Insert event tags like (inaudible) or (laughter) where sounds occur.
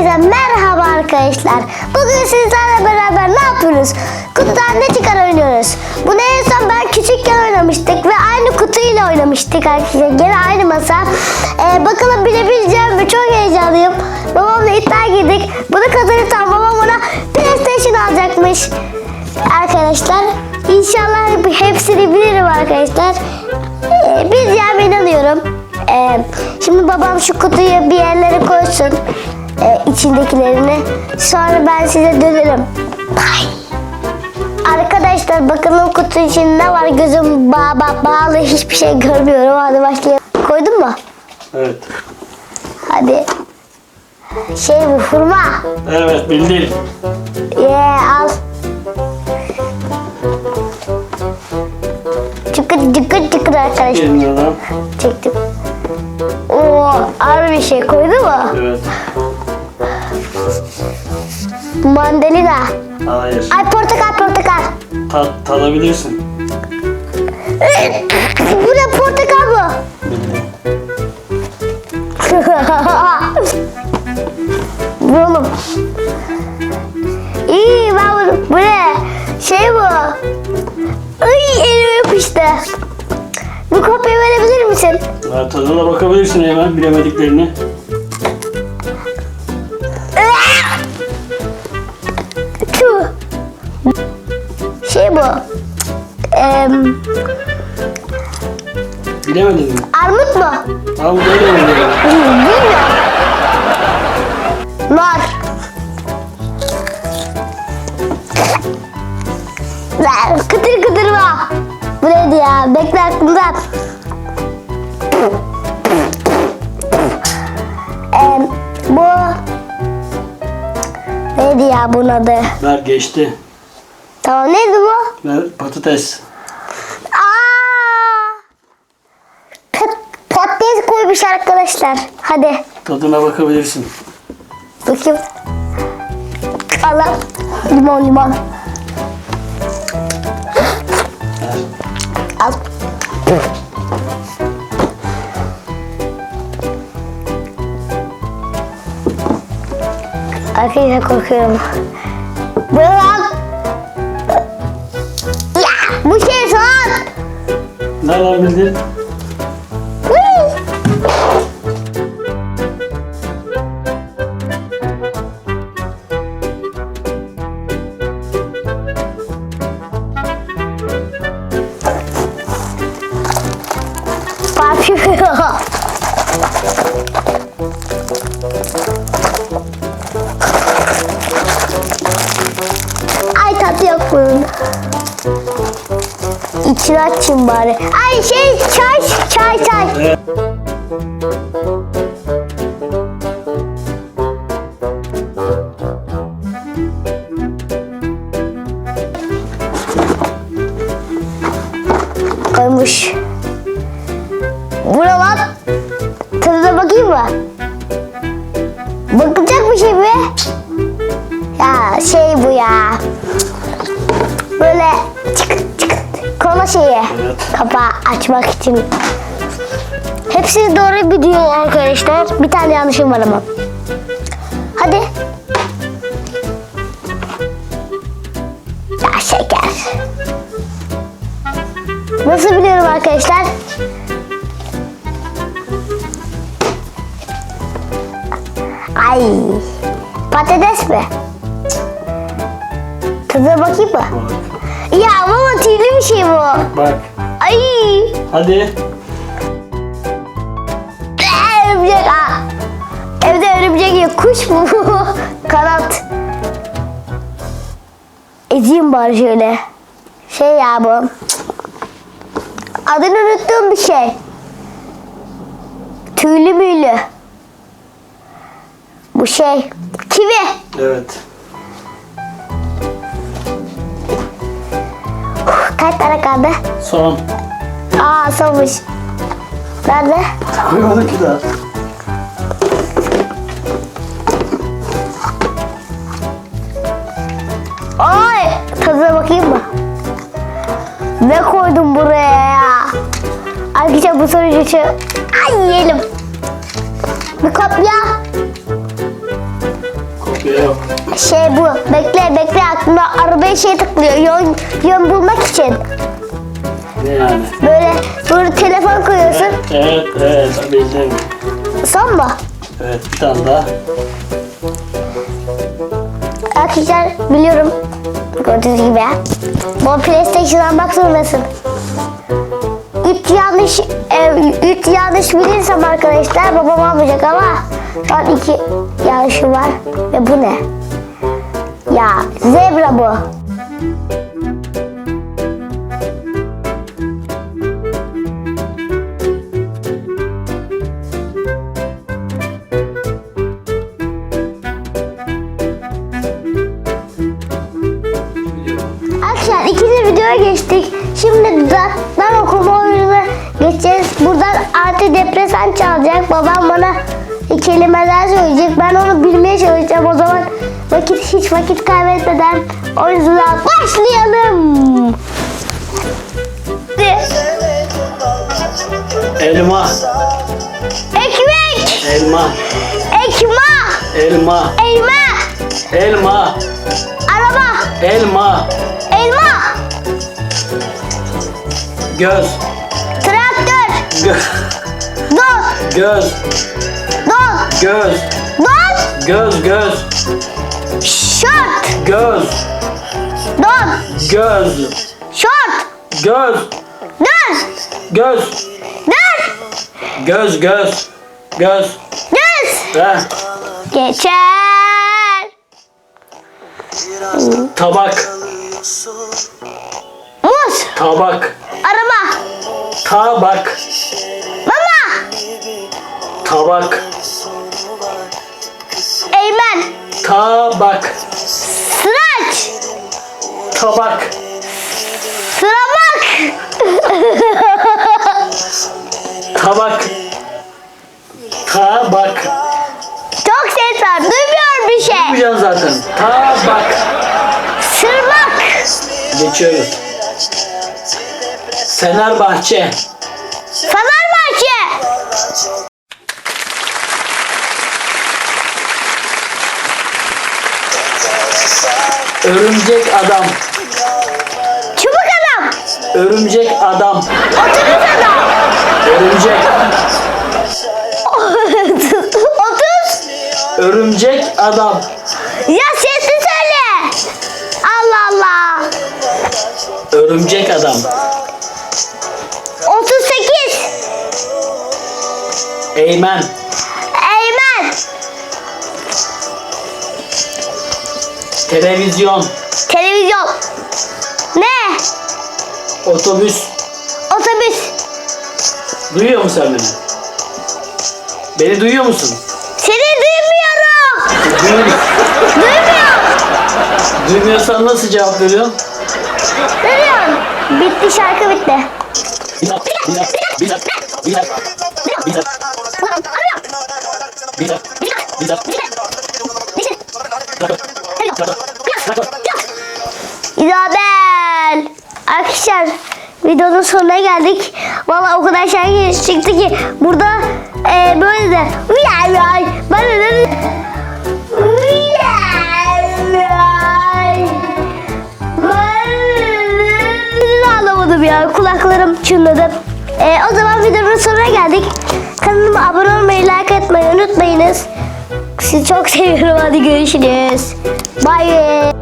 Herkese merhaba arkadaşlar. Bugün sizlerle beraber ne yapıyoruz? Kutudan ne çıkar oynuyoruz. Bunu en son ben küçükken oynamıştık ve aynı kutuyla oynamıştık arkadaşlar. Gene aynı masa. Ee, bakalım bilebileceğim mi? Çok heyecanlıyım. Babamla iddia girdik. Bunu kazanırsam babam ona PlayStation alacakmış. Arkadaşlar inşallah hepsini bilirim arkadaşlar. Ee, bileceğime inanıyorum. Ee, şimdi babam şu kutuyu bir yerlere koysun. İçindekilerini. Sonra ben size dönerim. Bye. Arkadaşlar bakalım kutu içinde ne var. Gözüm bağ, bağ- bağlı hiçbir şey görmüyorum. Hadi başlayalım. Koydun mu? Evet. Hadi. Şey bu hurma. Evet bildin. Ye al. Çıkır çıkır çıkır arkadaşlar. Çektim. Oo, ağır bir şey koydu mu? Evet. Mandalina. Hayır. Ay portakal portakal. Tat, tadabilirsin. Bu ne portakal mı? Bildin. bu oğlum. İyi ben bunu. Bu ne? Şey bu. Ay elime yapıştı. Bir kopya verebilir misin? Tadına bakabilirsin hemen bilemediklerini. Em, Bilemedin mi? armut mu? Ha bu böyle mi? Bilmiyorum. Ver, kıtır kıtır var. Bu neydi ya? Bekle aklımda. Em, bu neydi ya bunun adı? Ver geçti. Tamam neydi bu? Ver patates. Aa! Pat- patates koymuş arkadaşlar. Hadi Tadına bakabilirsin. bakayım. Allah. Limon limon. Al. Arkadaşlar korkuyorum. Lan? Ya bu şey soğan. Nereden bildin? İçini açayım bari. Ay şey çay çay çay. Evet. Koymuş. Bu ne lan? Tadına bakayım mı? Bakacak bir şey mi? Ya şey bu ya. Böyle çıkıt Kola şeyi. Evet. Kapağı açmak için. Hepsi doğru biliyor arkadaşlar. Bir tane yanlışım var ama. Hadi. Ya şeker. Nasıl biliyorum arkadaşlar? Ay. Patates mi? Tadına bakayım mı? Ya baba tüylü bir şey bu. Bak. Ay. Hadi. Örümcek. Aa. Evde örümcek yok. Kuş mu bu? (laughs) Kanat. Ezeyim bari şöyle. Şey ya bu. Adını unuttuğum bir şey. Tüylü müylü. Bu şey. Kivi. Evet. Tane kaldı? Son. Aa solmuş. Nerede? Koymadık ki daha. Ay! Tadına bakayım mı? Ne koydum buraya ya? Arkadaşlar bu sonucu için... Ay yiyelim. Bir kopya. Yok. Şey bu. Bekle bekle aklımda arabaya şey tıklıyor. Yön, yön bulmak için. Ne yani? Böyle böyle telefon koyuyorsun. Evet, evet. Bildim. Son mu? Evet, bir tane daha. Arkadaşlar biliyorum. Gördüğünüz gibi. Bu PlayStation'dan bak zorundasın. Üç yanlış, e, üç yanlış bilirsem arkadaşlar babam almayacak ama şu an iki yanlışı var. Ve bu ne? Ya zebra bu. Arkadaşlar ikinci videoya geçtik. Şimdi dudaktan okuma oyununa geçeceğiz. Buradan antidepresan çalacak. Babam bana kelimeler söyleyecek. Ben onu bilmeye çalışacağım. O zaman hiç vakit kaybetmeden oyunculuğa başlayalım. Elma, Ekmek, elma, ekma, elma, elma, elma, araba, elma, elma, göz, traktör, gö don, göz, don, göz, don, göz, göz, şort, göz, don, göz, şort, göz, don, göz, don, göz, göz, göz. düz. Heh. Geçer. Tabak, Muz. tabak, Araba. tabak, Mama. tabak, Eymen. tabak, Sıraç. tabak, Sıramak. tabak, tabak. Çok ses var. Duymuyorum bir şey. Duymayacaksın zaten. Tabak. Sırmak. Geçiyoruz. Fenerbahçe. Fenerbahçe. Örümcek adam. Çubuk adam. Örümcek adam. Otobüs adam. Örümcek. (laughs) Otuz. Örümcek adam. Ya sesli söyle. Allah Allah. Örümcek adam. Otuz sekiz. Eymen. Eymen. Televizyon. Televizyon. Ne? Otobüs. Otobüs. Duyuyor musun sen beni? Beni duyuyor musun? Seni duymuyorum. Duyuyor Duymuyorum. Duymuyorsan nasıl cevap veriyorsun? Duymuyorum. Bitti şarkı bitti. Bir dakika, İzabel. Arkadaşlar videonun sonuna geldik. Valla o kadar şarkı çıktı ki burada e, böyle de. Ben de anlamadım ya. Kulaklarım çınladı. E, o zaman videonun sonuna geldik. Kanalıma abone olmayı, like etmeyi unutmayınız. Sizi çok seviyorum. Hadi görüşürüz. Bye.